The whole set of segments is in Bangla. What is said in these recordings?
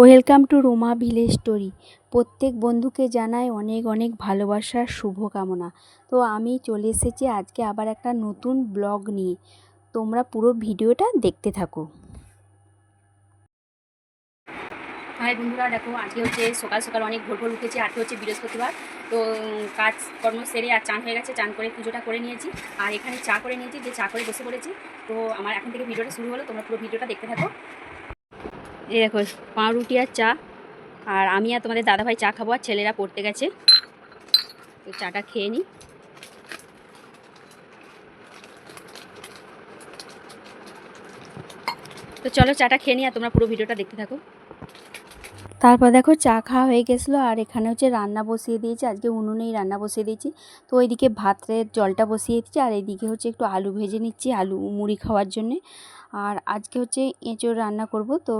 Welcome to Roma village story. প্রত্যেক বন্ধুকে জানাই অনেক অনেক ভালোবাসার শুভকামনা। তো আমি চলে এসেছি আজকে আবার একটা নতুন ব্লগ নিয়ে। তোমরা পুরো ভিডিওটা দেখতে থাকো। হাই বন্ধুরা, দেখো, আজকে হচ্ছে সকাল সকাল অনেক ভোর ভোর উঠেছি, আজকে হচ্ছে বৃহস্পতিবার। তো কাজ কর্ম সেরে আর চান হয়ে গেছে, চান করে পুজোটা করে নিয়েছি। আর এখানে চা করে নিয়েছি, যে চা করে বসে পড়েছি। তো আমার এখন থেকে ভিডিওটা শুরু হলো, তোমরা পুরো ভিডিওটা দেখতে থাকো। এই দেখো পাউরুটি আর চা। আর আমি আর তোমাদের দাদাভাই চা খাব, আর ছেলেরা পড়তে গেছে। তো চাটা খেয়ে নিই তো চলো চাটা খেয়ে নিই আর তোমরা পুরো ভিডিওটা দেখতে থাকো। তারপর দেখো চা খাওয়া হয়ে গেছিল, আর এখানে হচ্ছে রান্না বসিয়ে দিয়েছি। আজকে উনুনেই রান্না বসিয়ে দিয়েছি। তো ওইদিকে ভাতের জলটা বসিয়ে দিচ্ছি আর এইদিকে হচ্ছে একটু আলু ভেজে নিচ্ছি, আলু মুড়ি খাওয়ার জন্যে। আর আজকে হচ্ছে এঁচোড় রান্না করব, তো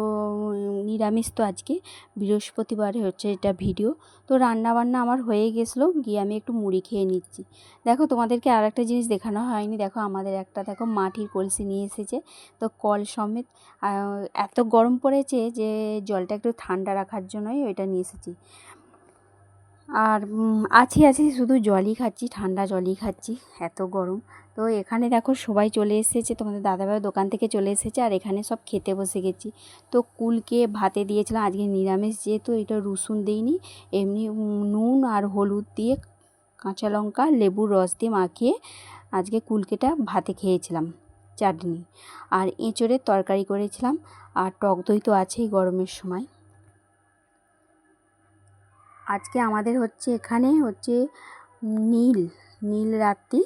নিরামিষ তো আজকে। বৃহস্পতিবারে হচ্ছে এটা ভিডিও। তো রান্না বান্না আমার হয়ে গেছিল, গিয়ে আমি একটু মুড়ি খেয়ে নিচ্ছি। দেখো তোমাদেরকে আর একটা জিনিস দেখানো হয়নি, দেখো আমাদের একটা দেখো মাটির কলসি নিয়ে এসেছে, তো কল সমেত। এত গরম পড়েছে যে জলটা একটু ঠান্ডা রাখার জন্যই ওইটা নিয়ে এসেছি। আর আছি আছি, শুধু জলই খাচ্ছি, ঠান্ডা জলই খাচ্ছি, এত গরম। তো এখানে দেখো সবাই চলে এসেছে, তোমাদের দাদাভাই দোকান থেকে চলে এসেছে, আর এখানে সব খেতে বসে গেছি। তো কুলকে ভাতে দিয়েছিলাম, আজকে নিরামিষ, যেহেতু এটা রসুন দিইনি, এমনি নুন আর হলুদ দিয়ে কাঁচা লঙ্কা, লেবুর রস দিয়ে মাখিয়ে আজকে কুলকেটা ভাতে খেয়েছিলাম, চাটনি। আর এঁচোড়ের তরকারি করেছিলাম, আর টক দই তো আছেই গরমের সময়। আজকে আমাদের হচ্ছে এখানে হচ্ছে নীল নীল রাত্রি।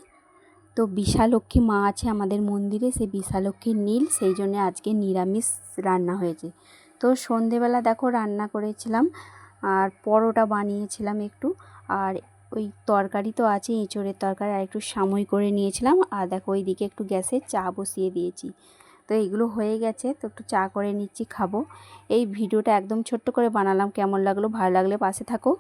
তো বিশালক্ষী মা আছে আমাদের মন্দিরে, সেই বিশালক্ষীর নীল, সেই জন্য আজকে নিরামিষ রান্না হয়েছে। তো সন্ধেবেলা দেখো রান্না করেছিলাম, আর পরোটা বানিয়েছিলাম একটু, আর ওই তরকারি তো আছে, এঁচোড়ের তরকারি, আর একটু সাময় করে নিয়েছিলাম, আর দেখো ওইদিকে একটু গ্যাসে চা বসিয়ে দিয়েছি। তো এইগুলো হয়ে গেছে, তো একটু চা করে নিচ্ছি, খাব। এই ভিডিওটা একদম ছোট্ট করে বানালাম, কেমন লাগল ভালো লাগলে পাশে থাকো।